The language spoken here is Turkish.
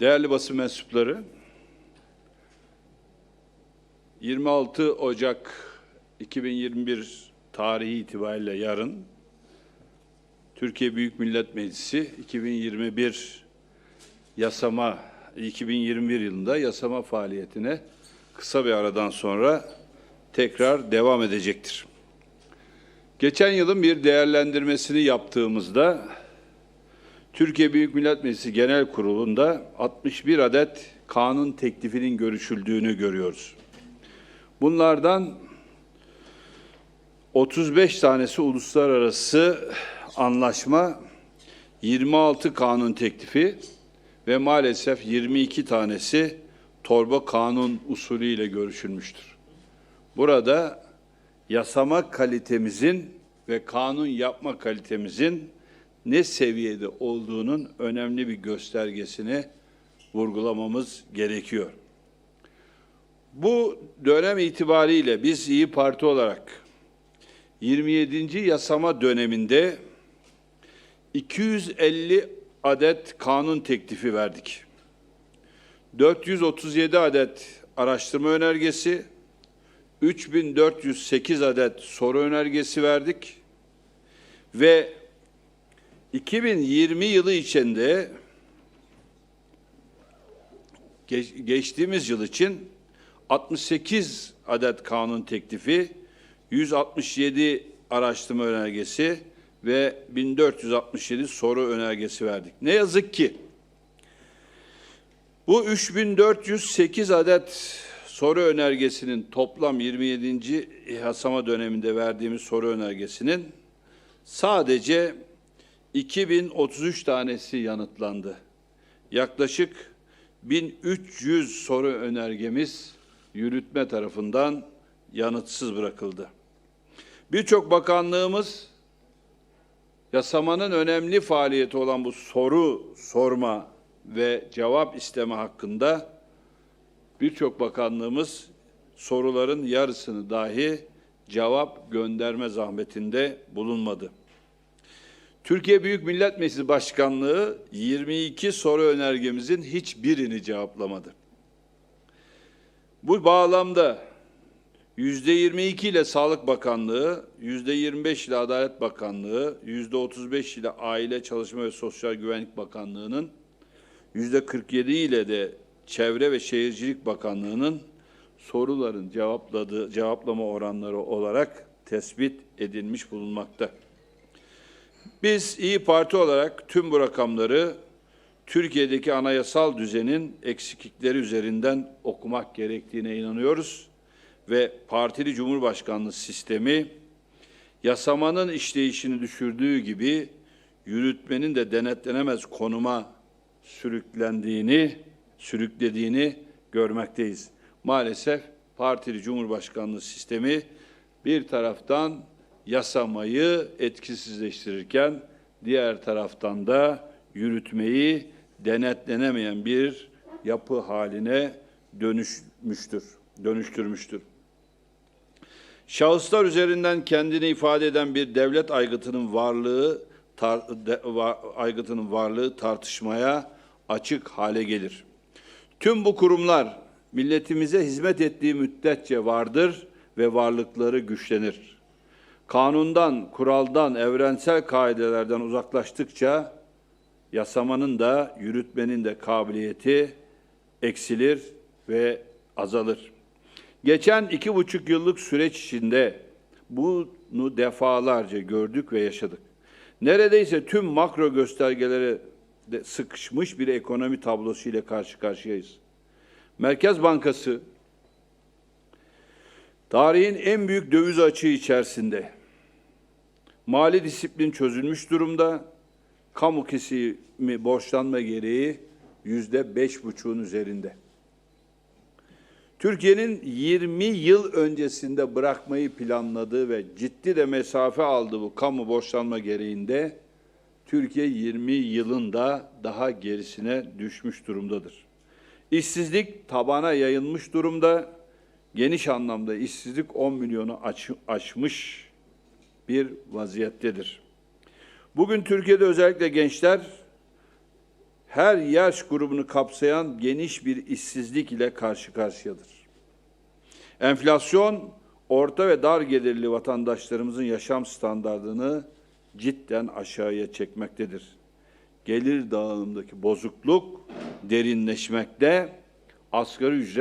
Değerli basın mensupları, 26 Ocak 2021 tarihi itibariyle yarın Türkiye Büyük Millet Meclisi 2021 yasama 2021 yılında yasama faaliyetine kısa bir aradan sonra tekrar devam edecektir. Geçen yılın bir değerlendirmesini yaptığımızda Türkiye Büyük Millet Meclisi Genel Kurulu'nda 61 adet kanun teklifinin görüşüldüğünü görüyoruz. Bunlardan 35 tanesi uluslararası anlaşma, 26 kanun teklifi ve maalesef 22 tanesi torba kanun usulüyle görüşülmüştür. Burada yasama kalitemizin ve kanun yapma kalitemizin ne seviyede olduğunun önemli bir göstergesini vurgulamamız gerekiyor. Bu dönem itibariyle biz İyi Parti olarak 27. yasama döneminde 250 adet kanun teklifi verdik. 437 adet araştırma önergesi, 3408 adet soru önergesi verdik ve 2020 yılı içinde geç- geçtiğimiz yıl için 68 adet kanun teklifi, 167 araştırma önergesi ve 1467 soru önergesi verdik. Ne yazık ki bu 3408 adet soru önergesinin toplam 27. yasama döneminde verdiğimiz soru önergesinin sadece 2033 tanesi yanıtlandı. Yaklaşık 1300 soru önergemiz yürütme tarafından yanıtsız bırakıldı. Birçok bakanlığımız yasamanın önemli faaliyeti olan bu soru sorma ve cevap isteme hakkında birçok bakanlığımız soruların yarısını dahi cevap gönderme zahmetinde bulunmadı. Türkiye Büyük Millet Meclisi Başkanlığı 22 soru önergemizin hiçbirini cevaplamadı. Bu bağlamda %22 ile Sağlık Bakanlığı, %25 ile Adalet Bakanlığı, %35 ile Aile Çalışma ve Sosyal Güvenlik Bakanlığı'nın, %47 ile de Çevre ve Şehircilik Bakanlığı'nın soruların cevapladığı cevaplama oranları olarak tespit edilmiş bulunmakta. Biz İyi Parti olarak tüm bu rakamları Türkiye'deki anayasal düzenin eksiklikleri üzerinden okumak gerektiğine inanıyoruz ve partili cumhurbaşkanlığı sistemi yasamanın işleyişini düşürdüğü gibi yürütmenin de denetlenemez konuma sürüklendiğini, sürüklediğini görmekteyiz. Maalesef partili cumhurbaşkanlığı sistemi bir taraftan yasamayı etkisizleştirirken diğer taraftan da yürütmeyi denetlenemeyen bir yapı haline dönüşmüştür, dönüştürmüştür. Şahıslar üzerinden kendini ifade eden bir devlet aygıtının varlığı tar- de- va- aygıtının varlığı tartışmaya açık hale gelir. Tüm bu kurumlar milletimize hizmet ettiği müddetçe vardır ve varlıkları güçlenir. Kanundan, kuraldan, evrensel kaidelerden uzaklaştıkça yasamanın da yürütmenin de kabiliyeti eksilir ve azalır. Geçen iki buçuk yıllık süreç içinde bunu defalarca gördük ve yaşadık. Neredeyse tüm makro göstergelere sıkışmış bir ekonomi tablosu ile karşı karşıyayız. Merkez Bankası tarihin en büyük döviz açığı içerisinde mali disiplin çözülmüş durumda. Kamu kesimi borçlanma gereği yüzde beş buçuğun üzerinde. Türkiye'nin 20 yıl öncesinde bırakmayı planladığı ve ciddi de mesafe aldığı bu kamu borçlanma gereğinde Türkiye 20 yılında daha gerisine düşmüş durumdadır. İşsizlik tabana yayılmış durumda. Geniş anlamda işsizlik 10 milyonu aç- aşmış bir vaziyettedir. Bugün Türkiye'de özellikle gençler her yaş grubunu kapsayan geniş bir işsizlik ile karşı karşıyadır. Enflasyon, orta ve dar gelirli vatandaşlarımızın yaşam standartını cidden aşağıya çekmektedir. Gelir dağılımındaki bozukluk derinleşmekte, asgari ücret